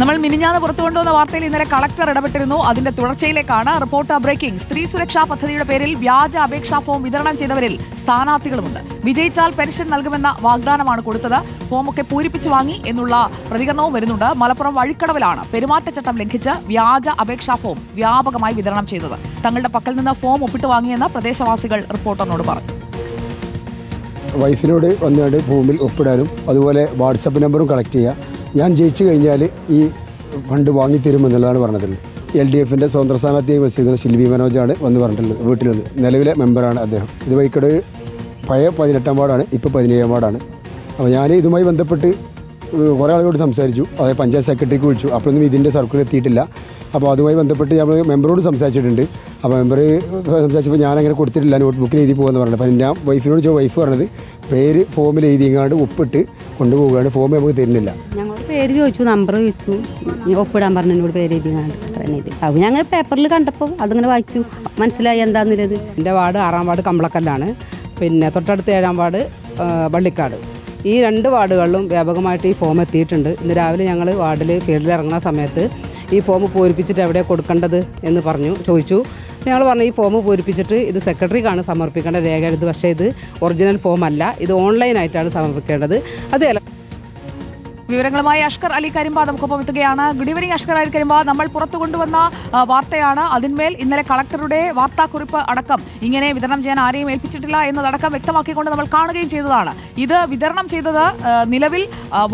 നമ്മൾ മിനിഞ്ഞാന്ന് പുറത്തു കൊണ്ടുവന്ന വാർത്തയിൽ ഇന്നലെ കളക്ടർ ഇടപെട്ടിരുന്നു. അതിന്റെ തുടർച്ചയിലേക്കാണ് റിപ്പോർട്ട് ബ്രേക്കിംഗ്. സ്ത്രീ സുരക്ഷാ പദ്ധതിയുടെ പേരിൽ വ്യാജ അപേക്ഷാ ഫോം വിതരണം ചെയ്തവരിൽ സ്ഥാനാർത്ഥികളുമുണ്ട്. വിജയിച്ചാൽ പെൻഷൻ നൽകുമെന്ന വാഗ്ദാനമാണ് കൊടുത്തത്. ഫോമൊക്കെ പൂരിപ്പിച്ചു വാങ്ങി എന്നുള്ള പ്രതികരണവും വരുന്നുണ്ട്. മലപ്പുറം വഴിക്കടവിലാണ് പെരുമാറ്റച്ചട്ടം ലംഘിച്ച് വ്യാജ അപേക്ഷാ ഫോം വ്യാപകമായി വിതരണം ചെയ്തത്. തങ്ങളുടെ പക്കൽ നിന്ന് ഫോം ഒപ്പിട്ട് വാങ്ങിയെന്ന് പ്രദേശവാസികൾ റിപ്പോർട്ടറിനോട് പറഞ്ഞു. വൈഫിനോട് വന്നുകൊണ്ട് ഭൂമിയിൽ ഒപ്പിടാനും അതുപോലെ വാട്സപ്പ് നമ്പറും കളക്ട് ചെയ്യുക. ഞാൻ ജയിച്ചു കഴിഞ്ഞാൽ ഈ ഫണ്ട് വാങ്ങിത്തരുമെന്നുള്ളതാണ് പറഞ്ഞത്. എൽ ഡി എഫിന്റെ സ്വതന്ത്ര സ്ഥാനാർത്ഥിയായി മത്സരിക്കുന്ന ശിൽവി മനോജാണ് വന്ന് പറഞ്ഞിട്ടുള്ളത് വീട്ടിൽ നിന്ന് നിലവിലെ മെമ്പറാണ് അദ്ദേഹം. ഇത് വൈക്കട് പഴയ പതിനെട്ടാം വാർഡാണ് ഇപ്പോൾ പതിനേഴാം വാർഡാണ്. അപ്പോൾ ഞാൻ ഇതുമായി ബന്ധപ്പെട്ട് കുറേ ആളുകളോട് സംസാരിച്ചു. അതായത് പഞ്ചായത്ത് സെക്രട്ടറിക്ക് വിളിച്ചു. അപ്പോഴൊന്നും ഇതിന്റെ സർക്കിൾ എത്തിയിട്ടില്ല. അപ്പോൾ അതുമായി ബന്ധപ്പെട്ട് നമ്മൾ മെമ്പറോട് സംസാരിച്ചിട്ടുണ്ട്. അപ്പോൾ മെമ്പർ സംസാരിച്ചപ്പോൾ ഞാൻ അങ്ങനെ കൊടുത്തിട്ടില്ല നോട്ട് ബുക്കിൽ എഴുതി പോകുമെന്ന് പറഞ്ഞത് അപ്പം ഞാൻ വൈഫിനോട് ചോ വൈഫ് പറഞ്ഞത് പേര് ഫോമിൽ എഴുതിയെങ്ങാണ്ട് ഒപ്പിട്ട് കൊണ്ടുപോവുകയാണ് ഫോം നമുക്ക് തരുന്നില്ല. ഞങ്ങൾ പേര് ചോദിച്ചു നമ്പർ ചോദിച്ചു. ഒപ്പിടാൻ പറഞ്ഞു എന്നോട് പേര് എഴുതി അത്ര അപ്പോൾ ഞങ്ങൾ പേപ്പറിൽ കണ്ടപ്പോൾ അതിങ്ങനെ വായിച്ചു. മനസ്സിലായി എന്താണെന്നുള്ളത് എന്റെ വാർഡ് ആറാം വാർഡ് കമ്പളക്കല്ലാണ്. പിന്നെ തൊട്ടടുത്ത് ഏഴാം വാർഡ് വള്ളിക്കാട്. ഈ രണ്ട് വാർഡുകളിലും വ്യാപകമായിട്ട് ഈ ഫോം എത്തിയിട്ടുണ്ട്. ഇന്ന് രാവിലെ ഞങ്ങൾ വാർഡിൽ ഫീൽഡിൽ ഇറങ്ങുന്ന സമയത്ത് ഈ ഫോം പൂരിപ്പിച്ചിട്ട് എവിടെ കൊടുക്കേണ്ടത് എന്ന് പറഞ്ഞു ചോദിച്ചു. ഞങ്ങൾ പറഞ്ഞു ഈ ഫോം പൂരിപ്പിച്ചിട്ട് ഇത് സെക്രട്ടറിക്കാണ് സമർപ്പിക്കേണ്ട രേഖ ഇത് പക്ഷേ ഇത് ഒറിജിനൽ ഫോം അല്ല. ഇത് ഓൺലൈനായിട്ടാണ് സമർപ്പിക്കേണ്ടത്. അത് വിവരങ്ങളുമായി അഷ്കർ അലി കരിമ്പ നമുക്കൊപ്പം എത്തുകയാണ്. Good evening Ashkar Ali Karimba. നമ്മൾ പുറത്തു കൊണ്ടുവന്ന വാർത്തയാണ്. അതിന്മേൽ ഇന്നലെ കളക്ടറുടെ വാർത്താക്കുറിപ്പ് അടക്കം ഇങ്ങനെ വിതരണം ചെയ്യാൻ ആരെയും ഏൽപ്പിച്ചിട്ടില്ല എന്നതടക്കം വ്യക്തമാക്കിക്കൊണ്ട് നമ്മൾ കാണുകയും ചെയ്തതാണ്. ഇത് വിതരണം ചെയ്തത് നിലവിൽ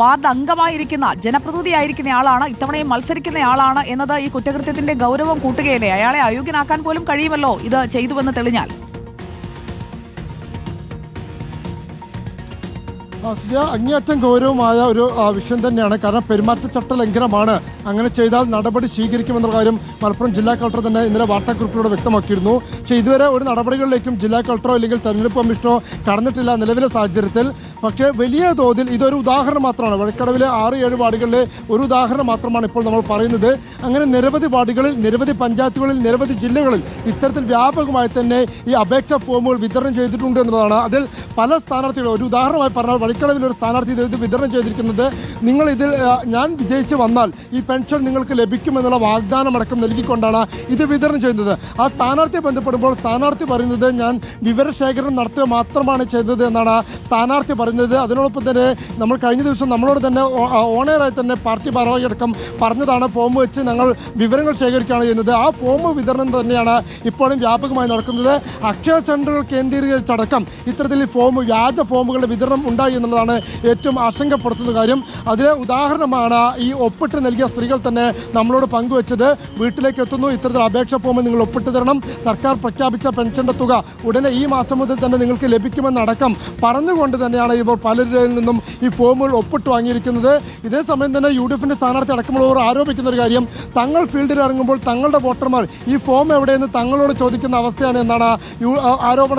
വാർഡ് അംഗമായിരിക്കുന്ന ജനപ്രതിനിധിയായിരിക്കുന്ന ആളാണ് ഇത്തവണയും മത്സരിക്കുന്ന ആളാണ് എന്നത് ഈ കുറ്റകൃത്യത്തിന്റെ ഗൗരവം കൂട്ടുകയല്ലേ? അയാളെ അയോഗ്യനാക്കാൻ പോലും കഴിയുമല്ലോ ഇത് ചെയ്തുവെന്ന് തെളിഞ്ഞാൽ? ആ, സുജയ അങ്ങേയറ്റം ഗൗരവമായ ഒരു വിഷയം തന്നെയാണ്. കാരണം പെരുമാറ്റച്ചട്ട ലംഘനമാണ്. അങ്ങനെ ചെയ്താൽ നടപടി സ്വീകരിക്കുമെന്നുള്ള കാര്യം മലപ്പുറം ജില്ലാ കളക്ടർ തന്നെ ഇന്നലെ വാർത്താക്കുറിപ്പിലൂടെ വ്യക്തമാക്കിയിരുന്നു. പക്ഷേ ഇതുവരെ ഒരു നടപടികളിലേക്കും ജില്ലാ കളക്ടറോ അല്ലെങ്കിൽ തെരഞ്ഞെടുപ്പ് കമ്മീഷനോ കടന്നിട്ടില്ല നിലവിലെ സാഹചര്യത്തിൽ. പക്ഷേ വലിയ തോതിൽ ഇതൊരു ഉദാഹരണം മാത്രമാണ്. വഴിക്കടവിലെ ആറ് ഏഴ് വാർഡുകളിലെ ഒരു ഉദാഹരണം മാത്രമാണ് ഇപ്പോൾ നമ്മൾ പറയുന്നത്. അങ്ങനെ നിരവധി വാർഡുകളിൽ നിരവധി പഞ്ചായത്തുകളിൽ നിരവധി ജില്ലകളിൽ ഇത്തരത്തിൽ വ്യാപകമായി തന്നെ ഈ അപേക്ഷ ഫോമുകൾ വിതരണം ചെയ്തിട്ടുണ്ട് എന്നുള്ളതാണ്. അതിൽ പല സ്ഥാനാർത്ഥികളും ഒരു ഉദാഹരണമായി പറഞ്ഞാൽ വഴിക്കടവിൽ ഒരു സ്ഥാനാർത്ഥി ഇത് വിതരണം ചെയ്തിരിക്കുന്നത് നിങ്ങൾ ഇതിൽ ഞാൻ വിജയിച്ച് വന്നാൽ ഈ പെൻഷൻ നിങ്ങൾക്ക് ലഭിക്കുമെന്നുള്ള വാഗ്ദാനം അടക്കം നൽകിക്കൊണ്ടാണ് ഇത് വിതരണം ചെയ്യുന്നത്. ആ സ്ഥാനാർത്ഥിയെ ബന്ധപ്പെടുമ്പോൾ സ്ഥാനാർത്ഥി പറയുന്നത് ഞാൻ വിവരശേഖരണം നടത്തുക മാത്രമാണ് ചെയ്തത് എന്നാണ് സ്ഥാനാർത്ഥി പറയുന്നത്. അതിനോടൊപ്പം തന്നെ നമ്മൾ കഴിഞ്ഞ ദിവസം നമ്മളോട് തന്നെ ഓണറായി തന്നെ പാർട്ടി ഭാരവാഹിയടക്കം പറഞ്ഞതാണ് ഫോം വെച്ച് ഞങ്ങൾ വിവരങ്ങൾ ശേഖരിക്കുകയാണ് ചെയ്യുന്നത്. ആ ഫോം വിതരണം തന്നെയാണ് ഇപ്പോഴും വ്യാപകമായി നടക്കുന്നത്. അക്ഷയ സെന്ററുകൾ കേന്ദ്രീകരിച്ചടക്കം ഇത്തരത്തിൽ ഫോം വ്യാജ ഫോമുകളുടെ വിതരണം ഉണ്ടായി എന്നുള്ളതാണ് ഏറ്റവും ആശങ്കപ്പെടുത്തുന്ന കാര്യം. അതിന് ഉദാഹരണമാണ് ഈ ഒപ്പിട്ട് നൽകിയ സ്ത്രീകൾ തന്നെ നമ്മളോട് പങ്കുവച്ചത്. വീട്ടിലേക്ക് എത്തുന്നു ഇത്തരത്തിൽ അപേക്ഷ പോകുമ്പോൾ നിങ്ങൾ ഒപ്പിട്ട് തരണം. സർക്കാർ പ്രഖ്യാപിച്ച പെൻഷന്റെ തുക ഉടനെ ഈ മാസം മുതൽ തന്നെ നിങ്ങൾക്ക് ലഭിക്കുമെന്നടക്കം പറഞ്ഞുകൊണ്ട് തന്നെയാണ് ഇവർ പലരിൽ നിന്നും ഈ ഫോമുകൾ ഒപ്പിട്ട് വാങ്ങിയിരിക്കുന്നത്. ഇതേ സമയം തന്നെ യു ഡി എഫിന്റെ സ്ഥാനാർത്ഥി അടക്കമുള്ളവർ ആരോപിക്കുന്ന ഒരു കാര്യം. തങ്ങൾ ഫീൽഡിൽ ഇറങ്ങുമ്പോൾ തങ്ങളുടെ വോട്ടർമാർ ഈ ഫോം എവിടെയെന്ന് തങ്ങളോട് ചോദിക്കുന്ന അവസ്ഥയാണ് എന്നാണ് ആരോപണ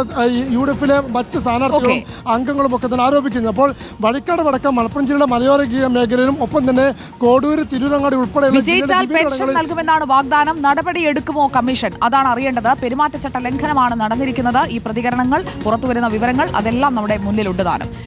യു ഡി എഫിലെ മറ്റ് സ്ഥാനാർത്ഥികളും അംഗങ്ങളും ഒക്കെ തന്നെ ആരോപിക്കുന്നത്. അപ്പോൾ വഴിക്കാട് വടക്കം മലപ്പുറം ജില്ലയുടെ മലയോര മേഖലയിലും ഒപ്പം തന്നെ കോടൂര് തിരൂരങ്ങാടി ഉൾപ്പെടെയുള്ള നൽകുമെന്നാണ് വാഗ്ദാനം. നടപടി എടുക്കുമോ കമ്മീഷൻ? അതാണ് അറിയേണ്ടത്. പെരുമാറ്റച്ചട്ട ലംഘനമാണ് നടന്നിരിക്കുന്നത്. ഈ പ്രതികരണങ്ങൾ പുറത്തുവരുന്ന വിവരങ്ങൾ അതെല്ലാം നമ്മുടെ മുന്നിലുണ്ട് താനും